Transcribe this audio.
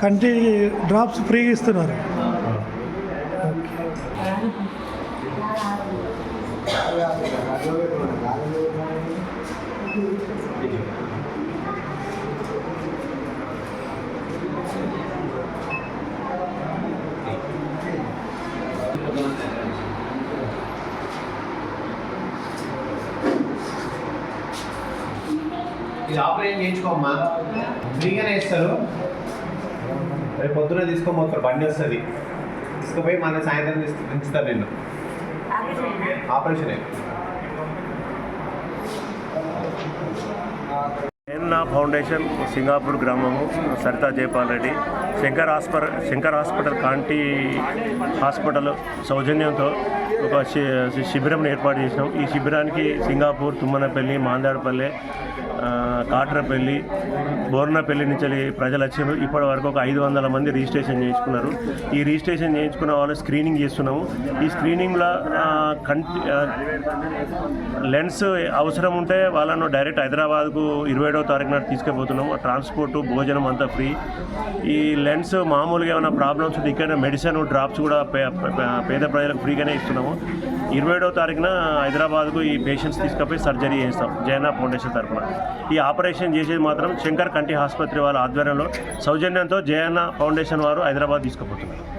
కంటి డ్రాప్స్ ఫ్రీగా ఇస్తున్నారు. ఇది ఆపరేషన్ చేయించుకోమ్మా. ఫ్రీగానే ఇస్తారు. రేపు పొద్దున తీసుకోమోస్తారు బండి వస్తుంది. తీసుకుపోయి మన సాయంత్రం తీసు ఉంచుతారు నిన్ను. ఆపరేషన్. నా ఫౌండేషన్ సింగాపూర్ గ్రామము సరితా జయపాల్ రెడ్డి. శంకర్ హాస్పిటల్ శంకర్ హాస్పిటల్ కాంటి హాస్పిటల్ సౌజన్యంతో ఒక శి శిబిరం ఏర్పాటు చేసినాం. ఈ శిబిరానికి సింగాపూర్ తుమ్మనపల్లి మాందాడపల్లి కాట్రపల్లి బోర్నపల్లి నుంచి ప్రజలు వచ్చారు. ఇప్పటి వరకు ఒక ఐదు వందల మంది రిజిస్ట్రేషన్ చేయించుకున్నారు. ఈ రిజిస్ట్రేషన్ చేయించుకున్న వాళ్ళు స్క్రీనింగ్ చేస్తున్నాము. ఈ స్క్రీనింగ్లో కంటి లెన్స్ అవసరం ఉంటే వాళ్ళను డైరెక్ట్ హైదరాబాద్కు ఇరవై ఏడవ తారీఖు నాడు తీసుకుపోతున్నాము ట్రాన్స్పోర్టు భోజనం అంతా ఫ్రీ. ఈ లెన్స్ మామూలుగా ఏమైనా ప్రాబ్లమ్స్ ఉంటే ఇక్కడ మెడిసిన్ డ్రాప్స్ కూడా పేద ప్రజలకు ఫ్రీగానే ఇస్తున్నాము. ఇరవై ఏడవ తారీఖున హైదరాబాద్కు ఈ పేషెంట్స్ తీసుకుపోయి సర్జరీ చేస్తాం జైనా ఫౌండేషన్ తరఫున. ఈ ఆపరేషన్ చేసేది మాత్రం శంకర్ కంటి ఆసుపత్రి వాళ్ళ ఆధ్వర్యంలో సౌజన్యంతో జయన్న ఫౌండేషన్ వారు హైదరాబాద్ తీసుకుపోతున్నారు.